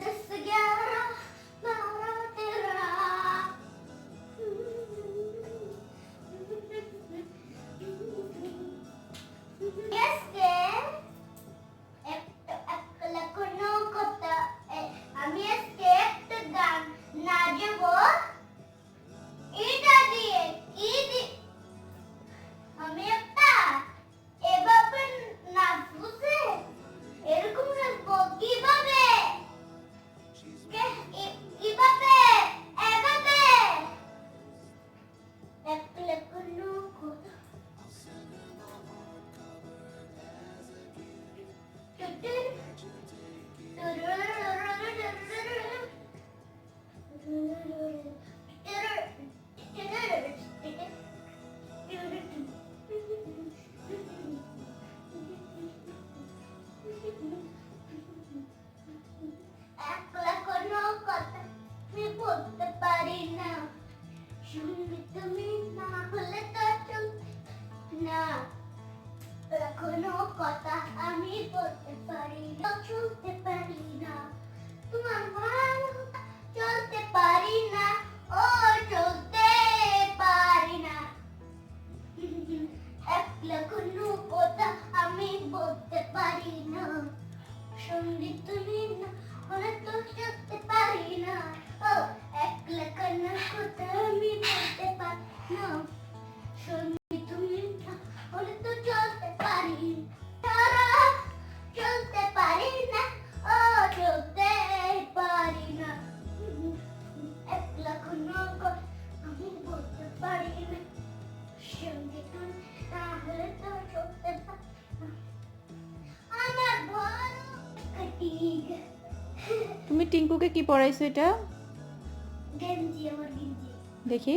this again? টিঙ্কুকে কি পড়াইছো এটা? দেখি।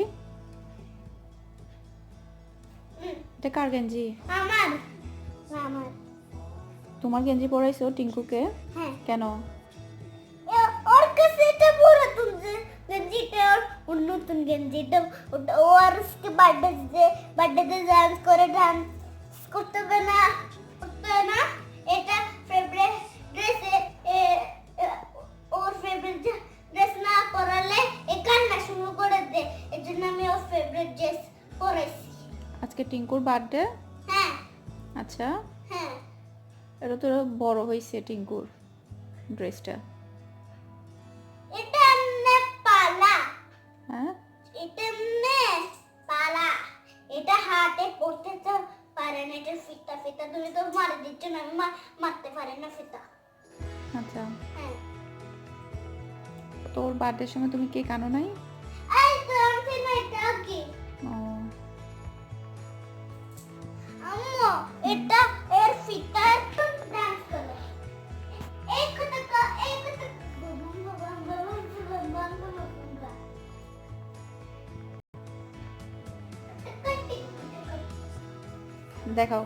এটা কার গেঞ্জি? আমার। আমার। তোমার গেঞ্জি পড়াইছো টিঙ্কুকে? হ্যাঁ। কেন? ওর কাছে এটা পড়া তুমি গেঞ্জি গেঞ্জিটা ওর নতুন গেঞ্জিটা ওটা ও আর আজকে বার্থডে বার্থডেতে ডান্স করে ডান্স করতে হবে না করতে না। এটা ফেভারিট এর আমি ওর ফেভারিট ড্রেস পরাইছি আজকে টিঙ্কুর বার্থডে হ্যাঁ। আচ্ছা। হ্যাঁ। এটা তো বড় হয়েছে টিঙ্কুর ড্রেসটা এটা এমনে পালা হ্যাঁ? এটা এমনে পালা এটা হাতে পড়তে তো পারে না এটা ফিতা ফিতা। তুমি তো মারে দিচ্ছ না মারতে পারি না ফিতা। আচ্ছা। হ্যাঁ। তোর বার্থডের সময় তুমি কেক আনো নাই? এটা এর ফিতা একটু ডান্স করে এই কথা কা এই কথা দেখাও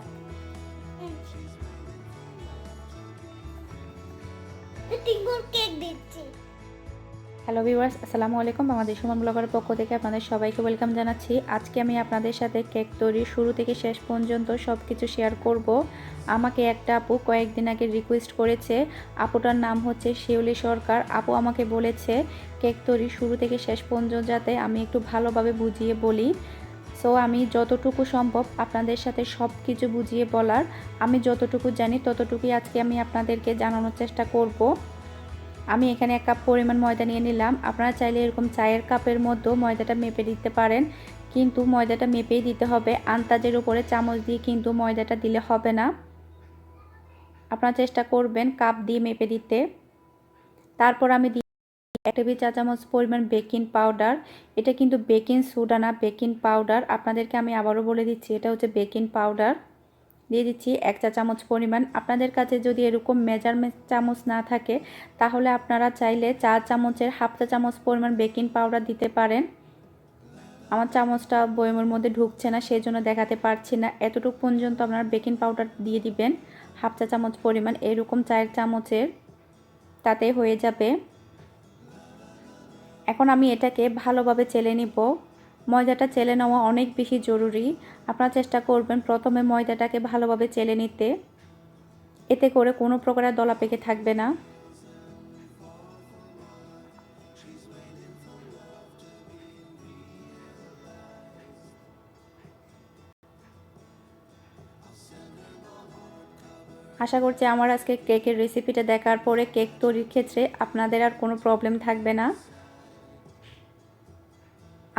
হ্যালো ভিউয়ার্স, আসসালামু আলাইকুম। বাংলাদেশ সুমন ব্লগারের পক্ষ থেকে আপনাদের সবাইকে ওয়েলকাম জানাচ্ছি। আজকে আমি আপনাদের সাথে কেক তৈরি শুরু থেকে শেষ পর্যন্ত সব কিছু শেয়ার করব। আমাকে একটা আপু কয়েকদিন আগে রিকোয়েস্ট করেছে। আপুটার নাম হচ্ছে শিউলি সরকার। আপু আমাকে বলেছে, কেক তৈরি শুরু থেকে শেষ পর্যন্ত যাতে আমি একটু ভালোভাবে বুঝিয়ে বলি। সো আমি যতটুকু সম্ভব আপনাদের সাথে সব কিছু বুঝিয়ে বলার। আমি যতটুকু জানি, ততটুকুই আজকে আমি আপনাদেরকে জানানোর চেষ্টা করব। আমি এখানে এক কাপ পরিমাণ ময়দা নিয়ে নিলাম। আপনারা চাইলে এরকম চায়ের কাপের মধ্যেও ময়দাটা মেপে দিতে পারেন। কিন্তু ময়দাটা মেপেই দিতে হবে। আন্তাজের উপরে চামচ দিয়ে কিন্তু ময়দাটা দিলে হবে না। আপনারা চেষ্টা করবেন কাপ দিয়ে মেপে দিতে। তারপর আমি দিই এক টেবিল চা চামচ পরিমাণ বেকিং পাউডার। এটা কিন্তু বেকিং সোডা না, বেকিং পাউডার। আপনাদেরকে আমি আবারও বলে দিচ্ছি, এটা হচ্ছে বেকিং পাউডার। দিয়ে দিচ্ছি এক চা চামচ পরিমাণ। আপনাদের কাছে যদি এরকম মেজারমেন্ট চামচ না থাকে, তাহলে আপনারা চাইলে চার চামচের হাফ চা চামচ পরিমাণ বেকিং পাউডার দিতে পারেন। আমার চামচটা বয়মের মধ্যে ঢুকছে না সেই জন্য দেখাতে পারছি না। এতটুকু পর্যন্ত আপনারা বেকিং পাউডার দিয়ে দিবেন। হাফ চা চামচ পরিমাণ এরকম চায়ের চামচের, তাতে হয়ে যাবে। এখন আমি এটাকে ভালোভাবে চেলে নিব। ময়দাটা চেলে নেওয়া অনেক বেশি জরুরি। আপনারা চেষ্টা করবেন প্রথমে ময়দাটাকে ভালোভাবে চেলে নিতে। এতে করে কোনো প্রকারের দলা পেকে থাকবে না। আশা করছি আমার আজকে কেকের রেসিপিটা দেখার পরে কেক তৈরির ক্ষেত্রে আপনাদের আর কোনো প্রবলেম থাকবে না।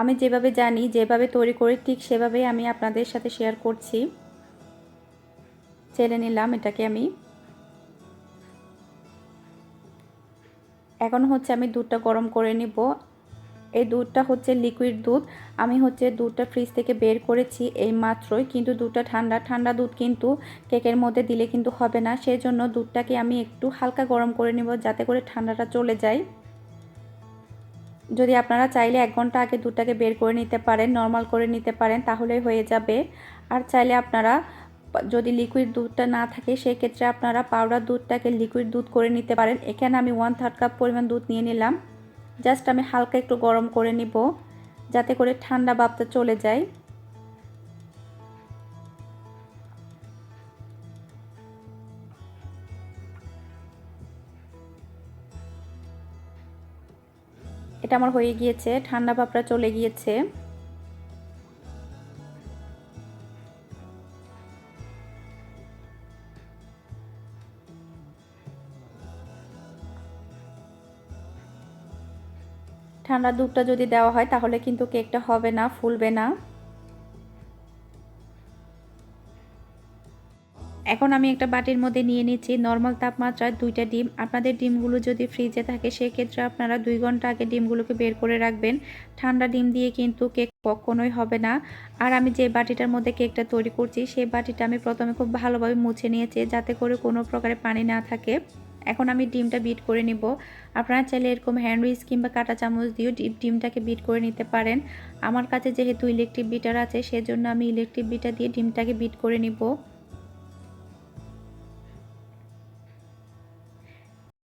আমি যেভাবে জানি, যেভাবে তৈরি করি, ঠিক সেভাবেই আমি আপনাদের সাথে শেয়ার করছি। চেলে নিলাম এটাকে আমি। এখন হচ্ছে আমি দুধটা গরম করে নিব। এই দুধটা হচ্ছে লিকুইড দুধ। আমি হচ্ছে দুধটা ফ্রিজ থেকে বের করেছি এই মাত্রই, কিন্তু দুধটা ঠান্ডা ঠান্ডা দুধ কিন্তু কেকের মধ্যে দিলে কিন্তু হবে না। সেই জন্য দুধটাকে আমি একটু হালকা গরম করে নিব যাতে করে ঠান্ডাটা চলে যায়। যদি আপনারা চাইলে এক ঘণ্টা আগে দুধটাকে বের করে নিতে পারেন নর্মাল করে নিতে পারেন তাহলে হয়ে যাবে। আর চাইলে আপনারা যদি লিকুইড দুধটা না থাকে, সেক্ষেত্রে আপনারা পাউডার দুধটাকে লিকুইড দুধ করে নিতে পারেন। এখানে আমি ওয়ান থার্ড কাপ পরিমাণ দুধ নিয়ে নিলাম। জাস্ট আমি হালকা একটু গরম করে নিব, যাতে করে ঠান্ডা ভাবটা চলে যায়। এটা আমার হয়ে গিয়েছে, ঠান্ডা ভাবটা চলে গিয়েছে। ঠান্ডা দুধটা যদি দেওয়া হয় তাহলে কিন্তু কেকটা হবে না, ফুলবে না। এখন আমি একটা বাটির মধ্যে নিয়ে নিচ্ছি। নর্মাল তাপমাত্রায় দুইটা ডিম। আপনাদের ডিমগুলো যদি ফ্রিজে থাকে, সেক্ষেত্রে আপনারা দুই ঘণ্টা আগে ডিমগুলোকে বের করে রাখবেন। ঠান্ডা ডিম দিয়ে কিন্তু কেক কখনোই হবে না। আর আমি যে বাটিটার মধ্যে কেকটা তৈরি করছি, সেই বাটিটা আমি প্রথমে খুব ভালোভাবে মুছে নিয়েছি, যাতে করে কোনো প্রকারে পানি না থাকে। এখন আমি ডিমটা বিট করে নিব। আপনারা চাইলে এরকম হ্যান্ড উইচ কিংবা কাঁটা চামচ দিয়েও ডিমটাকে বিট করে নিতে পারেন। আমার কাছে যেহেতু ইলেকট্রিক বিটার আছে, সেজন্য আমি ইলেকট্রিক বিটার দিয়ে ডিমটাকে বিট করে নিব।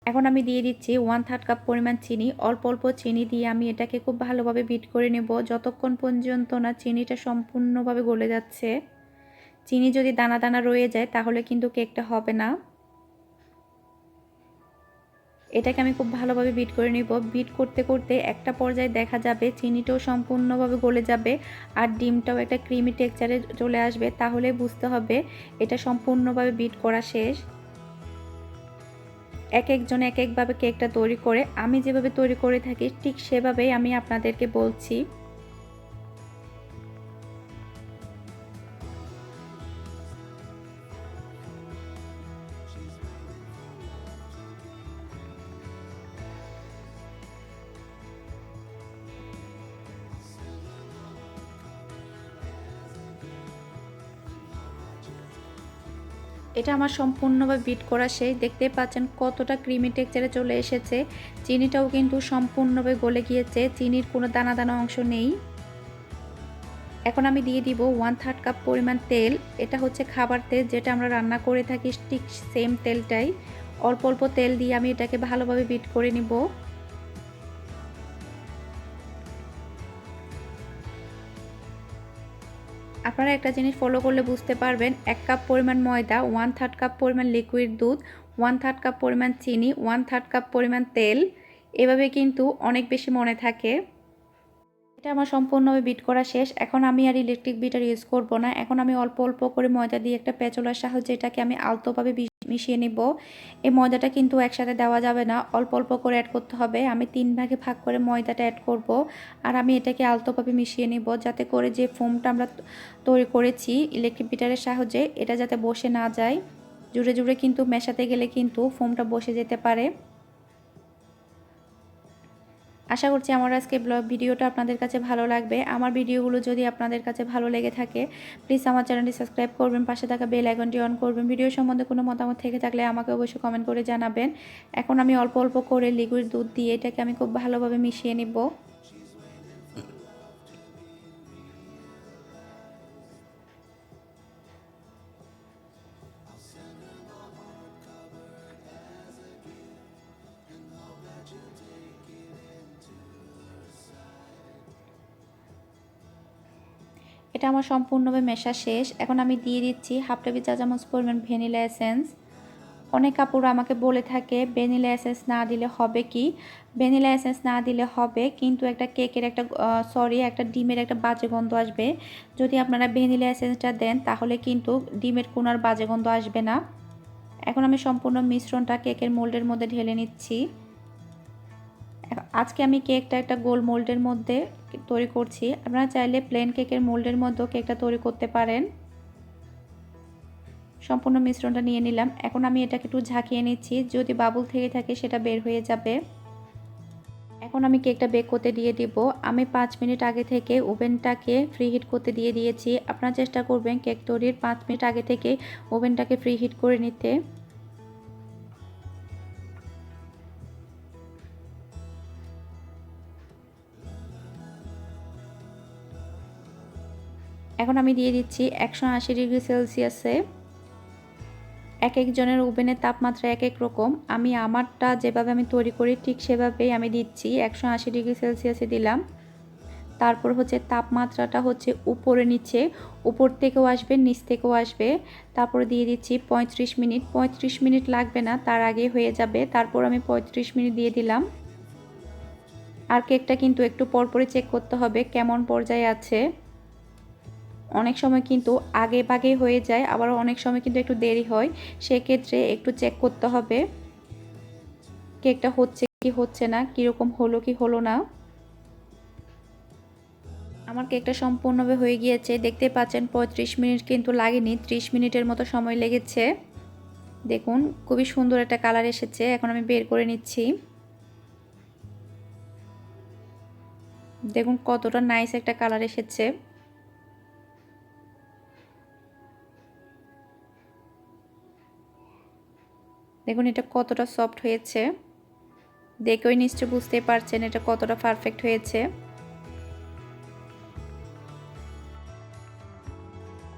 এখন আমি দিয়ে দিচ্ছি ওয়ান থার্ড কাপ পরিমাণ চিনি। অল্প অল্প চিনি দিয়ে আমি এটাকে খুব ভালোভাবে বিট করে নেব। যতক্ষণ পর্যন্ত না চিনিটা সম্পূর্ণভাবে গলে যাচ্ছে, চিনি যদি দানা দানা রয়ে যায় তাহলে কিন্তু কেকটা হবে না। এটাকে আমি খুব ভালোভাবে বিট করে নিব। বিট করতে করতে একটা পর্যায়ে দেখা যাবে চিনিটাও সম্পূর্ণভাবে গলে যাবে আর ডিমটাও একটা ক্রিমি টেক্সচারে চলে আসবে। তাহলে বুঝতে হবে এটা সম্পূর্ণভাবে বিট করা শেষ। এক একজন এক একভাবে কেকটা তৈরি করে, আমি যেভাবে তৈরি করে থাকি, ঠিক সেভাবেই আমি আপনাদেরকে বলছি। এটা আমার সম্পূর্ণভাবে বিট করা শেষ। দেখতে পাচ্ছেন কতটা ক্রিমি টেক্সচারে চলে এসেছে। চিনিটাও কিন্তু সম্পূর্ণভাবে গলে গিয়েছে। চিনির কোনো দানা দানা অংশ নেই। এখন আমি দিয়ে দিব ওয়ান থার্ড কাপ পরিমাণ তেল। এটা হচ্ছে খাবার তেল যেটা আমরা রান্না করে থাকি ঠিক সেম তেলটাই। অল্প অল্প তেল দিয়ে আমি এটাকে ভালোভাবে বিট করে নিব। আপনারা একটা জিনিস ফলো করলে বুঝতে পারবেন, এক কাপ পরিমাণ ময়দা ওয়ান থার্ড কাপ পরিমাণ লিকুইড দুধ ওয়ান থার্ড কাপ পরিমাণ চিনি ওয়ান থার্ড কাপ পরিমাণ তেল। এভাবে কিন্তু অনেক বেশি মনে থাকে। এটা আমার সম্পূর্ণভাবে বিট করা শেষ। এখন আমি আর ইলেকট্রিক বিটার ইউজ করব না। এখন আমি অল্প অল্প করে ময়দা দিয়ে একটা পেঁচলার সাহায্যে এটাকে আমি আলতোভাবে মিশিয়ে নিব। এই ময়দাটা কিন্তু একসাথে দেওয়া যাবে না। অল্প অল্প করে অ্যাড করতে হবে। আমি তিন ভাগে ভাগ করে ময়দাটা অ্যাড করব। আর আমি এটাকে আলতোভাবে মিশিয়ে নিব যাতে করে যে ফোমটা আমরা তৈরি করেছি ইলেকট্রিক বিটারের সাহায্যে, এটা যাতে বসে না যায়। জুড়ে জুড়ে কিন্তু মেশাতে গেলে কিন্তু ফোমটা বসে যেতে পারে। আশা করছি আমার আজকে ব্লগ ভিডিওটা আপনাদের কাছে ভালো লাগবে। আমার ভিডিওগুলো যদি আপনাদের কাছে ভালো লেগে থাকে প্লিজ আমার চ্যানেলটি সাবস্ক্রাইব করবেন, পাশে থাকা বেল আইকনটি অন করবেন। ভিডিও সম্বন্ধে কোনো মতামত থেকে থাকলে আমাকে অবশ্যই কমেন্ট করে জানাবেন। এখন আমি অল্প অল্প করে লিকুইড দুধ দিয়ে এটাকে আমি খুব ভালোভাবে মিশিয়ে নিব। এটা আমার সম্পূর্ণভাবে মেশা শেষ। এখন আমি দিয়ে দিচ্ছি হাফ টেবিল চা চামচ পরিমাণ ভ্যানিলা এসেন্স। অনেক কাপড় আমাকে বলে থাকে, ভ্যানিলা এসেন্স না দিলে হবে কি? ভ্যানিলা এসেন্স না দিলে হবে, কিন্তু একটা কেকের একটা সরি, একটা ডিমের একটা বাজে গন্ধ আসবে। যদি আপনারা ভ্যানিলা এসেন্সটা দেন, তাহলে কিন্তু ডিমের কোনো আর বাজে গন্ধ আসবে না। এখন আমি সম্পূর্ণ মিশ্রণটা কেকের মোল্ডের মধ্যে ঢেলে নিচ্ছি। আজকে আমি কেকটা একটা গোল মোল্ডের মধ্যে তৈরি করছি। আপনারা চাইলে প্লেন কেকের মোল্ডের মধ্যেও কেকটা তৈরি করতে পারেন। সম্পূর্ণ মিশ্রণটা নিয়ে নিলাম। এখন আমি এটাকে একটু ঝাঁকিয়ে নিচ্ছি। যদি বাবুল থেকে থাকে, সেটা বের হয়ে যাবে। এখন আমি কেকটা বেক করতে দিয়ে দিব। আমি পাঁচ মিনিট আগে থেকে ওভেনটাকে ফ্রি হিট করতে দিয়ে দিয়েছি। আপনারা চেষ্টা করবেন কেক তৈরির পাঁচ মিনিট আগে থেকে ওভেনটাকে ফ্রি হিট করে নিতে। এখন আমি দিয়ে দিচ্ছি একশো আশি ডিগ্রি সেলসিয়াসে এক একজনের ওভেনের তাপমাত্রা এক এক রকম। আমি আমারটা যেভাবে আমি তৈরি করি, ঠিক সেভাবেই আমি দিচ্ছি। একশো আশি ডিগ্রি সেলসিয়াসে দিলাম। তারপর হচ্ছে তাপমাত্রাটা হচ্ছে উপরে নিচে। উপর থেকেও আসবে, নিচ থেকেও আসবে। তারপর দিয়ে দিচ্ছি পঁয়ত্রিশ মিনিট। পঁয়ত্রিশ মিনিট লাগবে না, তার আগে হয়ে যাবে। তারপর আমি পঁয়ত্রিশ মিনিট দিয়ে দিলাম। আর কেকটা কিন্তু একটু পরপরই চেক করতে হবে, কেমন পর্যায়ে আছে। অনেক সময় কিন্তু আগে বাগে হয়ে যায়, আবার অনেক সময় কিন্তু একটু দেরি হয়। সেক্ষেত্রে একটু চেক করতে হবে, কেকটা হচ্ছে কি হচ্ছে না, কীরকম হলো কি হলো না। আমার কেকটা সম্পূর্ণভাবে হয়ে গিয়েছে, দেখতে পাচ্ছেন পঁয়ত্রিশ মিনিট কিন্তু লাগেনি, ত্রিশ মিনিটের মতো সময় লেগেছে। দেখুন, খুবই সুন্দর একটা কালার এসেছে, এখন আমি বের করে নিচ্ছি। দেখুন কতটা নাইস একটা কালার এসেছে। দেখুন এটা কতটা সফট হয়েছে। দেখেই নিশ্চয় বুঝতে পারছেন এটা কতটা পারফেক্ট হয়েছে।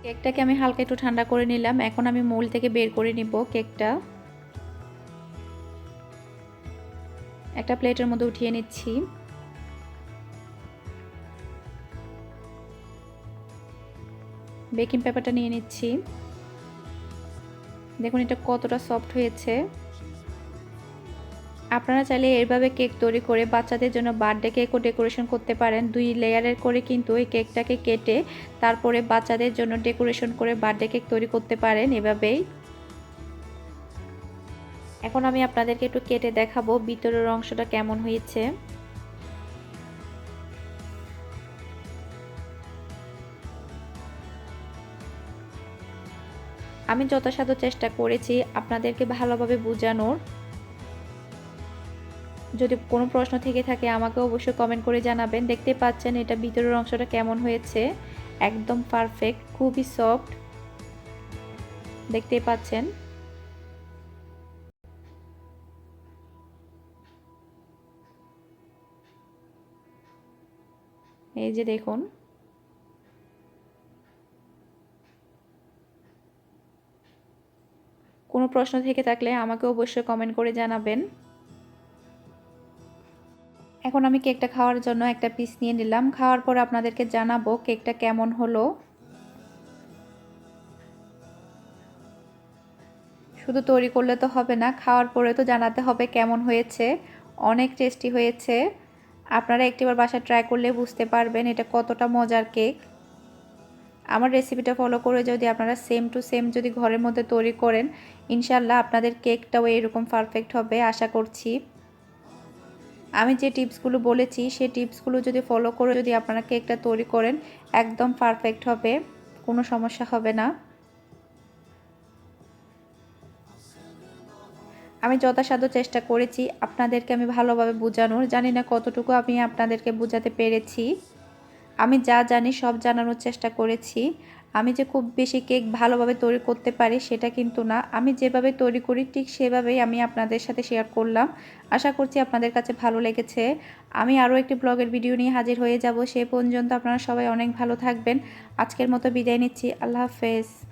কেকটাকে আমি হালকা একটু ঠান্ডা করে নিলাম। এখন আমি মোল থেকে বের করে নিব কেকটা। একটা প্লেটের মধ্যে উঠিয়ে নিচ্ছি। বেকিং পেপারটা নিয়ে নিচ্ছি। দেখুন, এটা কতটা সফট হয়েছে। আপনারা চাইলে এভাবে কেক তৈরি করে বাচ্চাদের জন্য বার্থডে কেকও ডেকোরেশন করতে পারেন। দুই লেয়ারের করে কিন্তু এই কেকটাকে কেটে তারপরে বাচ্চাদের জন্য ডেকোরেশন করে বার্থডে কেক তৈরি করতে পারেন এভাবেই। এখন আমি আপনাদেরকে একটু কেটে দেখাবো ভিতরের অংশটা কেমন হয়েছে। আমি যথাসাধ্য চেষ্টা করেছি আপনাদেরকে ভালোভাবে বোঝানোর। যদি কোনো প্রশ্ন থেকে থাকে, আমাকে অবশ্যই কমেন্ট করে জানাবেন। দেখতে পাচ্ছেন এটা ভিতরের অংশটা কেমন হয়েছে। একদম পারফেক্ট খুবই সফট দেখতেই পাচ্ছেন। এই যে দেখুন। কোনো প্রশ্ন থেকে থাকলে আমাকে অবশ্যই কমেন্ট করে জানাবেন। এখন আমি কেকটা খাওয়ার জন্য একটা পিস নিয়ে নিলাম। খাওয়ার পর আপনাদেরকে জানাব কেকটা কেমন হলো। শুধু তৈরি করলে তো হবে না, খাওয়ার পরে তো জানাতে হবে কেমন হয়েছে। অনেক টেস্টি হয়েছে। আপনারা একটিবার বাসা ট্রাই করলে বুঝতে পারবেন এটা কতটা মজার কেক আমার রেসিপিটা ফলো করে যদি আপনারা সেম টু সেম যদি ঘরের মধ্যে তৈরি করেন ইনশাল্লাহ আপনাদের কেকটাও এরকম পারফেক্ট হবে, আশা করছি। আমি যে টিপসগুলো বলেছি, সেই টিপসগুলো যদি ফলো করে যদি আপনারা কেকটা তৈরি করেন, একদম পারফেক্ট হবে, কোনো সমস্যা হবে না। আমি যথাসাধ্য চেষ্টা করেছি, আপনাদেরকে আমি ভালোভাবে বোঝানোর, জানি না কতটুকু আমি আপনাদেরকে বোঝাতে পেরেছি। আমি যা জানি, সব জানানোর চেষ্টা করেছি। আমি যে খুব বেশি কেক ভালোভাবে তৈরি করতে পারি সেটা কিন্তু না। আমি যেভাবে তৈরি করি, ঠিক সেভাবেই আমি আপনাদের সাথে শেয়ার করলাম। আশা করছি আপনাদের কাছে ভালো লেগেছে। আমি আরও একটি ব্লগের ভিডিও নিয়ে হাজির হয়ে যাব। সে পর্যন্ত আপনারা সবাই অনেক ভালো থাকবেন। আজকের মতো বিদায় নিচ্ছি। আল্লাহ হাফেজ।